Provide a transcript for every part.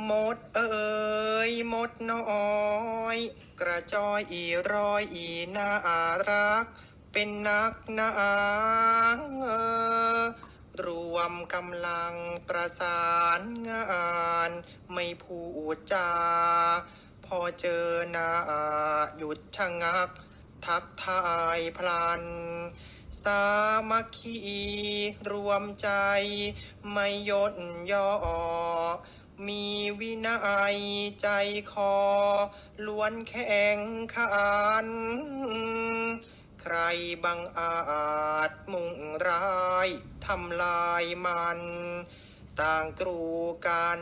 หมดเอ่ยหมดน้อย กระจอยอีรอยอีน่ารัก เป็นนักนาเออรวมกำลังประสานงาน ไม่พูดจา พอเจอหน้าหยุดชะงัก ทักทายพลัน สามัคคีรวมใจ ไม่ย่นย่อ มีวินัยใจคอ ล้วนแข็งขัน ใครบังอาจมุ่งร้ายทำลายมัน ต่างกรูกัน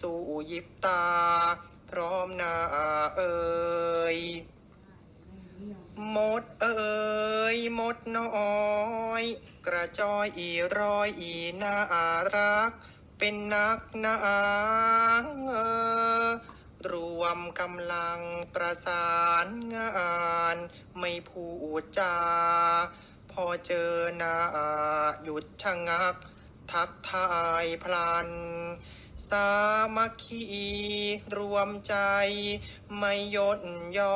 สู่ยิบตา พร้อมหน้าเอ่ยหมดเอ่ยหมดน้อย กระจอยอีรอยอีน่ารัก เป็นนักหนาเออรวมกำลังประสานงาน ไม่พูดจา พอเจอหน้าหยุดชะงัก ทักทายพลัน สามัคคีรวมใจ ไม่ย่นย่อ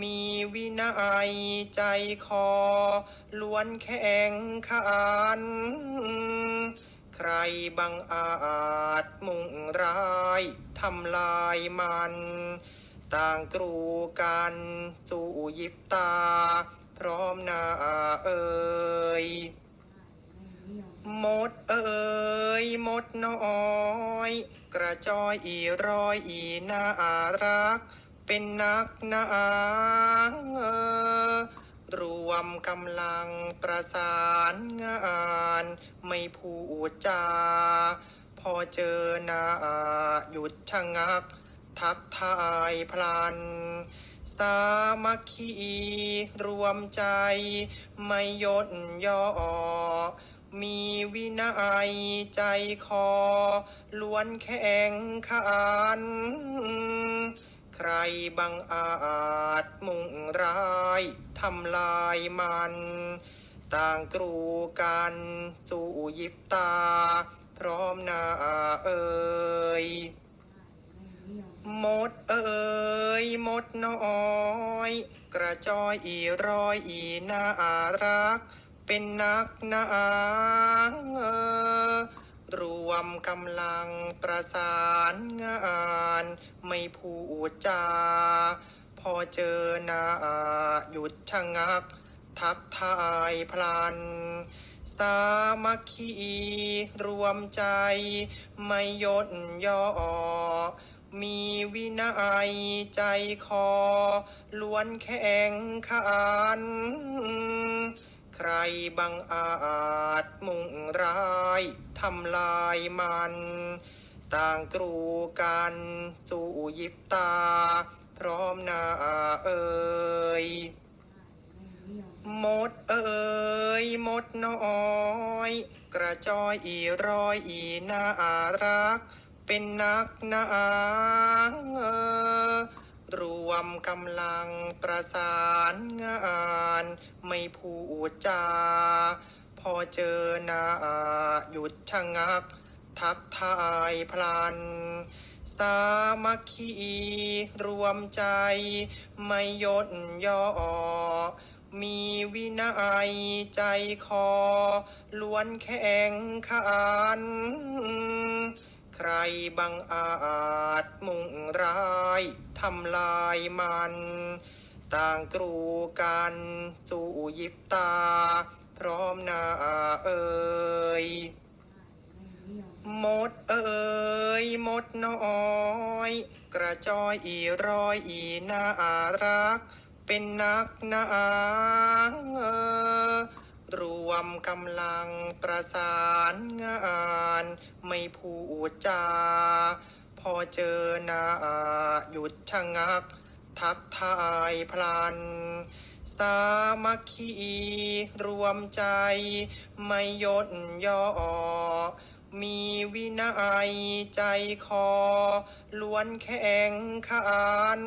มีวินัยใจคอ ล้วนแข็งขัน ใครบังอาจมุ่งร้ายทำลายมัน ต่างกรูกันสู่ยิบตา พร้อมหน้าเอ่ยหมดเอ่ยหมดน้อย กระจอยอีรอยอีน่ารัก เป็นนักหนาเออ รวมกำลังประสานงาน ไม่พูดจา พอเจอหน้าหยุดชะงัก ทักทายพลัน สามัคคีรวมใจ ไม่ย่นย่อ มีวินัยใจคอ ล้วนแข็งขัน ใครบังอาจมุ่งร้ายทำลายมัน ต่างกรูกันสู่ยิบตา พร้อมหน้าเอ่ยหมดเอ่ยหมดน้อย กระจอยอีรอยอีน่ารัก เป็นนักหนาเออ รวมกำลังประสานงาน ไม่พูดจา พอเจอหน้าหยุดชะงัก ทักทายพลัน สามัคคีรวมใจ ไม่ย่นย่อ มีวินัยใจคอ ล้วนแข็งขัน ใครบังอาจมุ่งร้ายทำลายมัน ต่างกรูกันสู่ยิบตา พร้อมหน้าเอ่ยหมดเอ่ยหมดน้อย กระจอยอีรอยอีน่ารัก เป็นนักหนาเออ รวมกำลังประสานงาน ไม่พูดจา พอเจอหน้าหยุดชะงัก ทักทายพลัน สามัคคีรวมใจ ไม่ย่นย่อ มีวินัยใจคอ ล้วนแข็งขัน ใครบังอาจมุ่งร้ายทำลายมัน ต่างกรูกันสู่ยิบตา พร้อมหน้าเอ่ยหมดเอ่ยหมดน้อย กระจอยอีรอยอีน่ารัก เป็นนักหนาเออ รวมกำลังประสานงาน ไม่พูดจา พอเจอหน้าหยุดชะงัก ทักทายพลัน สามัคคีรวมใจ ไม่ย่นย่อ มีวินัยใจคอ ล้วนแข็งขัน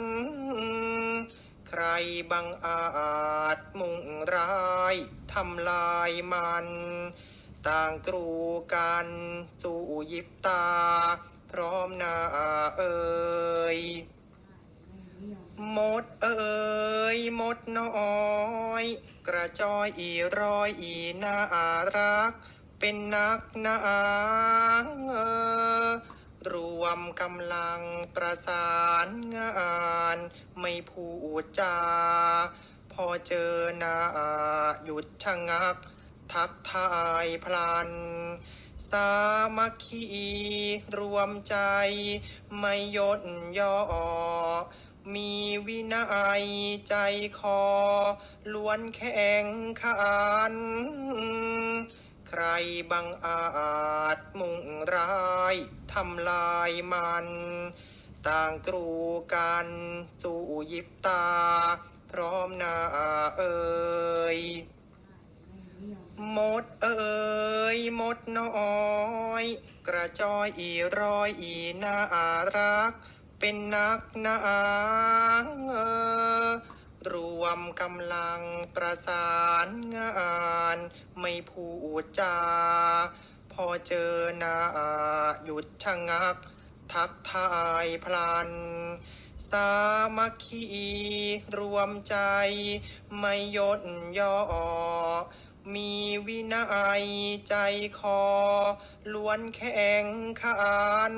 ใครบังอาจมุ่งร้ายทำลายมัน ต่างกรูกันสู่ยิบตา พร้อมหน้าเอ่ยหมดเอ่ยหมดน้อย กระจอยอีรอยอีน่ารัก เป็นนักหนาเออ รวมกำลังประสานงาน ไม่พูดจา พอเจอหน้าหยุดชะงัก ทักทายพลัน สามัคคีรวมใจ ไม่ย่นย่อ มีวินัยใจคอ ล้วนแข็งขัน ใครบังอาจมุ่งร้ายทำลายมัน ต่างกรูกันสู่ยิบตา พร้อมหน้าเอ่ยหมดเอ่ยหมดน้อย กระจอยอีรอยอีน่ารัก เป็นนักหนาเออ รวมกำลังประสานงาน ไม่พูดจา พอเจอหน้าหยุดชะงัก ทักทายพลัน สามัคคีรวมใจ ไม่ย่นย่อ มีวินัยใจคอ ล้วนแข็งขัน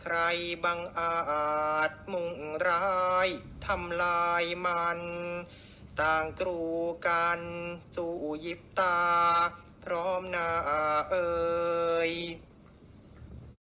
ใครบังอาาจมุ่งร้ายทำลายมัน ต่างกรูกันสู่ยิบตา พร้อมหน้าเอ่ย